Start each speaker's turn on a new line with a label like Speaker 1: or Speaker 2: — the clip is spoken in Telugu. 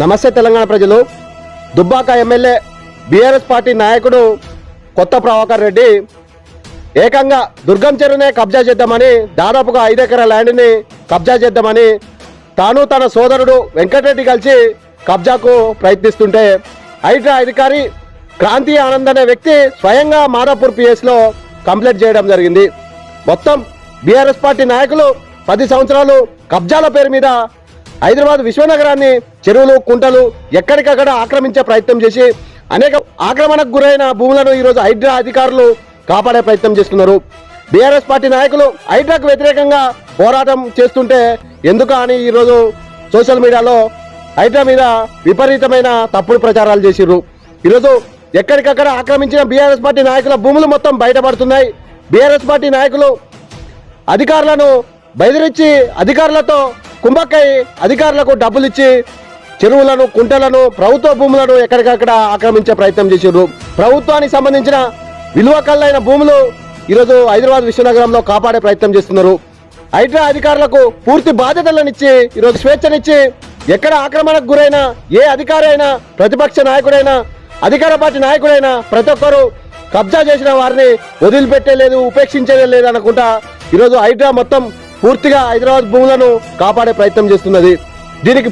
Speaker 1: నమస్తే తెలంగాణ ప్రజలు. దుబ్బాక ఎమ్మెల్యే బీఆర్ఎస్ పార్టీ నాయకుడు కొత్త ప్రభాకర్ రెడ్డి ఏకంగా దుర్గం చెరువునే కబ్జా చేద్దామని దాదాపుగా ఐదు ఎకరాల ల్యాండ్ని కబ్జా చేద్దామని తాను తన సోదరుడు వెంకటరెడ్డి కలిసి కబ్జాకు ప్రయత్నిస్తుంటే హైడ్రా అధికారి క్రాంతి ఆనంద్ అనే వ్యక్తి స్వయంగా మాదాపూర్ పిఎస్లో కంప్లైంట్ చేయడం జరిగింది. మొత్తం బీఆర్ఎస్ పార్టీ నాయకులు పది సంవత్సరాలు కబ్జాల పేరు మీద హైదరాబాద్ విశ్వనగరాన్ని చెరువులు కుంటలు ఎక్కడికక్కడ ఆక్రమించే ప్రయత్నం చేసి అనేక ఆక్రమణకు గురైన భూములను ఈరోజు హైడ్రా అధికారులు కాపాడే ప్రయత్నం చేస్తున్నారు. బీఆర్ఎస్ పార్టీ నాయకులు హైడ్రాకు వ్యతిరేకంగా పోరాటం చేస్తుంటే ఎందుకు అని ఈరోజు సోషల్ మీడియాలో హైడ్రా మీద విపరీతమైన తప్పుడు ప్రచారాలు చేసిర్రు. ఈరోజు ఎక్కడికక్కడ ఆక్రమించిన బీఆర్ఎస్ పార్టీ నాయకుల భూములు మొత్తం బయటపడుతున్నాయి. బీఆర్ఎస్ పార్టీ నాయకులు అధికారులను బెదిరించి అధికారులతో కుంభకాయ అధికారులకు డబ్బులు ఇచ్చి చెరువులను కుంటలను ప్రభుత్వ భూములను ఎక్కడికక్కడ ఆక్రమించే ప్రయత్నం చేసారు ప్రభుత్వానికి సంబంధించిన విలువ కళ్ళైన భూములు ఈరోజు హైదరాబాద్ విశ్వనగరంలో కాపాడే ప్రయత్నం చేస్తున్నారు. హైడ్రా అధికారులకు పూర్తి బాధ్యతలను ఇచ్చి ఈరోజు స్వేచ్ఛనిచ్చి ఎక్కడ ఆక్రమణకు గురైన ఏ అధికారి అయినా ప్రతిపక్ష నాయకుడైనా అధికార పార్టీ నాయకుడైనా ప్రతి ఒక్కరు కబ్జా చేసిన వారిని వదిలిపెట్టేలేదు ఉపేక్షించేదే లేదు అనుకుంటా ఈరోజు హైడ్రా మొత్తం పూర్తిగా హైదరాబాద్ భూములను కాపాడే ప్రయత్నం చేస్తున్నది. దీనికి